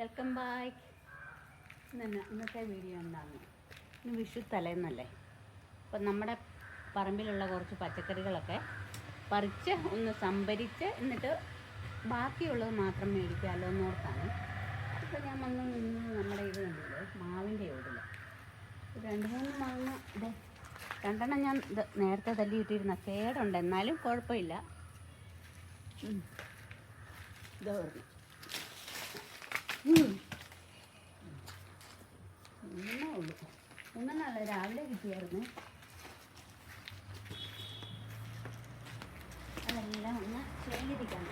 Welcome back. ഇന്ന് ഇന്നത്തെ video എന്താണ്? ഇന്ന് വിഷു തലേന്നല്ലേ? അപ്പം നമ്മുടെ പറമ്പിലുള്ള കുറച്ച് പച്ചക്കറികളൊക്കെ പറിച്ച് ഒന്ന് സംഭരിച്ച് എന്നിട്ട് ബാക്കിയുള്ളത് മാത്രം മേടിക്കാമല്ലോ എന്ന് ഓർത്താണ് അപ്പോൾ ഞാൻ വന്ന് നിന്ന് നമ്മുടെ ഇത് കണ്ടില്ലേ മാവിന്റെ ഓടിൽ രണ്ട് മൂന്ന് മാങ്ങ ഇത് രണ്ടെണ്ണം ഞാൻ ഇത് നേരത്തെ തല്ലിയിട്ടിരുന്ന കേടുണ്ട്. എന്നാലും കുഴപ്പമില്ല. ഉം. ഒന്നേ ഉള്ളൂ ഒന്നെന്നല്ല രാവിലെ കിട്ടിയായിരുന്നു അതെല്ലാം ഒന്ന് ശേഖരിക്കാൻ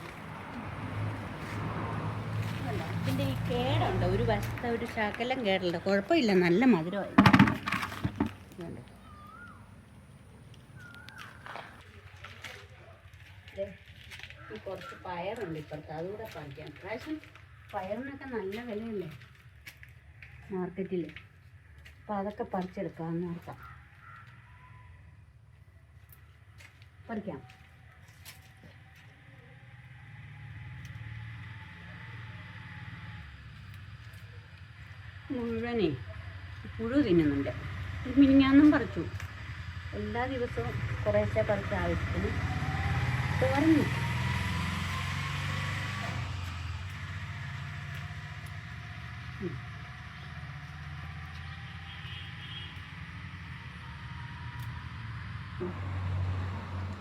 ഇതിന്റെ ഈ കേടുണ്ട് ഒരു വശത്തെ ഒരു ശാക്കെല്ലാം കേടുണ്ട് കുഴപ്പമില്ല നല്ല മധുരമായി കുറച്ച് പയറുണ്ട് ഇപ്പുറത്ത് അതുകൂടെ പറിക്കാം പ്രാവശ്യം പയറിനൊക്കെ നല്ല വിലയല്ലേ മാർക്കറ്റിൽ അപ്പം അതൊക്കെ പറിച്ചെടുക്കാമെന്ന് ഓർക്കാം പറിക്കാം. മുഴുവനേ പുഴു തിന്നുന്നുണ്ട്. മിനിഞ്ഞാന്നും പറിച്ചു. എല്ലാ ദിവസവും കുറേശ്ശെ പറിച്ച ആവശ്യത്തിന്. തോരഞ്ഞു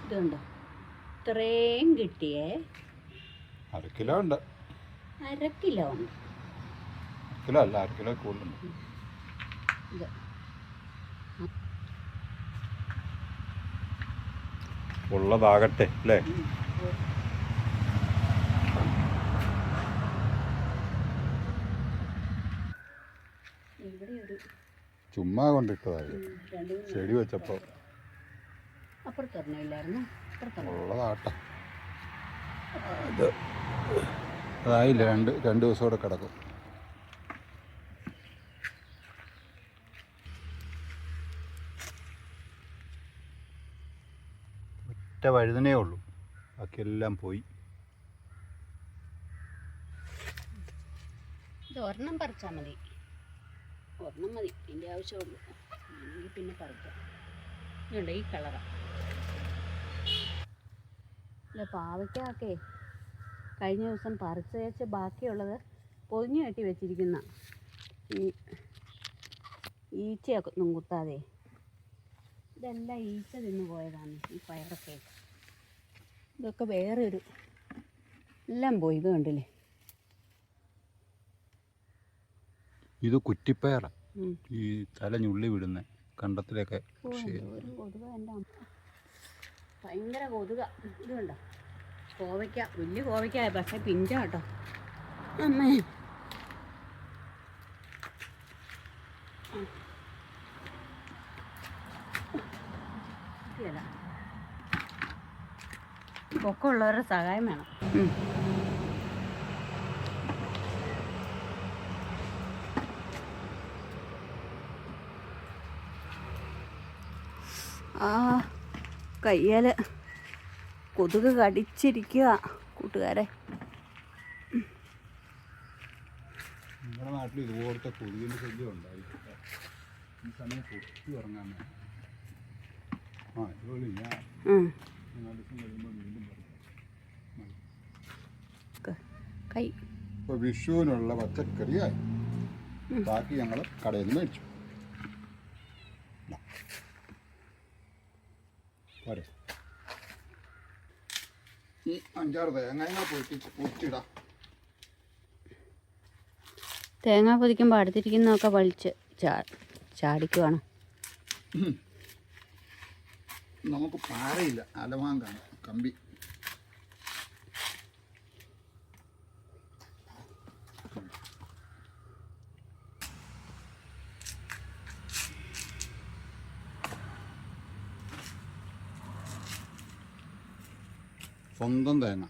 ഇതുണ്ടോ? ഇത്രയും കിട്ടിയേ? അര കിലോ ഉണ്ട്. അര കിലോ ഉണ്ട്. കിലോ അല്ല അര കിലോ കൂടുതലുണ്ട്. ഇത്. ഉള്ളതാകട്ടെ അല്ലേ? ചുമ്മാ കൊണ്ടിട്ടതായി ചെടി വെച്ചപ്പോൾ ഉള്ളതാട്ടെ അത് അതായില്ല രണ്ട് രണ്ട് ദിവസം കൂടെ കിടക്കും. ഒറ്റ വഴുതനേ ഉള്ളൂ. ബാക്കിയെല്ലാം പോയി. ഇത് ഒരെണ്ണം പറിച്ചാൽ മതി. ഒരെണ്ണം മതി. എന്റെ ആവശ്യമുള്ളൂ. പിന്നെ പറിക്കാം. ഇതുണ്ട് ഈ കളറാണ് ഇത് പാവയ്ക്കൊക്കെ കഴിഞ്ഞ ദിവസം പറിച്ച് വെച്ച് ബാക്കിയുള്ളത് പൊതിഞ്ഞു കെട്ടി വെച്ചിരിക്കുന്ന ഈ ഈച്ചയൊക്കെ ഒന്നും കുത്താതെ. ഇതെല്ലാം ഈച്ച തിന്നു പോയതാണ് ഈ പയറൊക്കെ. ഇതൊക്കെ വേറൊരു എല്ലാം പോയി ഇത് കണ്ടില്ലേ? ഇത് കുറ്റിപ്പയറാ. ഈ തല ഞുള്ളി വിടുന്ന കണ്ടത്തിലൊക്കെ ഒരു കൊതുക എന്റെ അമ്മ. ഭയങ്കര കൊതുക. ഇതുണ്ടോ? കോവയ്ക്ക. വലിയ കോവയ്ക്കായ. പക്ഷെ പിഞ്ച കേട്ടോ. അമ്മേ. ഉം. ഉള്ളവരുടെ സഹായം വേണം. ആ. കയ്യാൽ കൊതുക് കടിച്ചിരിക്കുക കൂട്ടുകാരെ. നമ്മുടെ നാട്ടിൽ ഇതുപോലത്തെ കൊതുകിന്റെ ശല്യം ഉണ്ടായി ഈ സമയം പൊട്ടി ഉറങ്ങാൻ വേണം. ആ ഇതുപോലെ ഞാൻ ഉം. നാല് ദിവസം കഴിയുമ്പോൾ വീണ്ടും ക- കൈ. ഇപ്പോൾ വിഷുവിനുള്ള പച്ചക്കറിയായി. ബാക്കി ഞങ്ങൾ കടയിൽ നിന്ന് മേടിച്ചു. പോരെ ഈ അഞ്ചാറ് തേങ്ങ പോയിട്ട് പൊട്ടിടാം തേങ്ങ പൊതിക്കുമ്പോൾ അടുത്തിരിക്കുന്നതൊക്കെ വലിച്ച് ചാ ചാടിക്കുവാണ്. നമുക്ക് പാറയില്ല അലവാങ്കാണ് കമ്പി. സ്വന്തം തേങ്ങ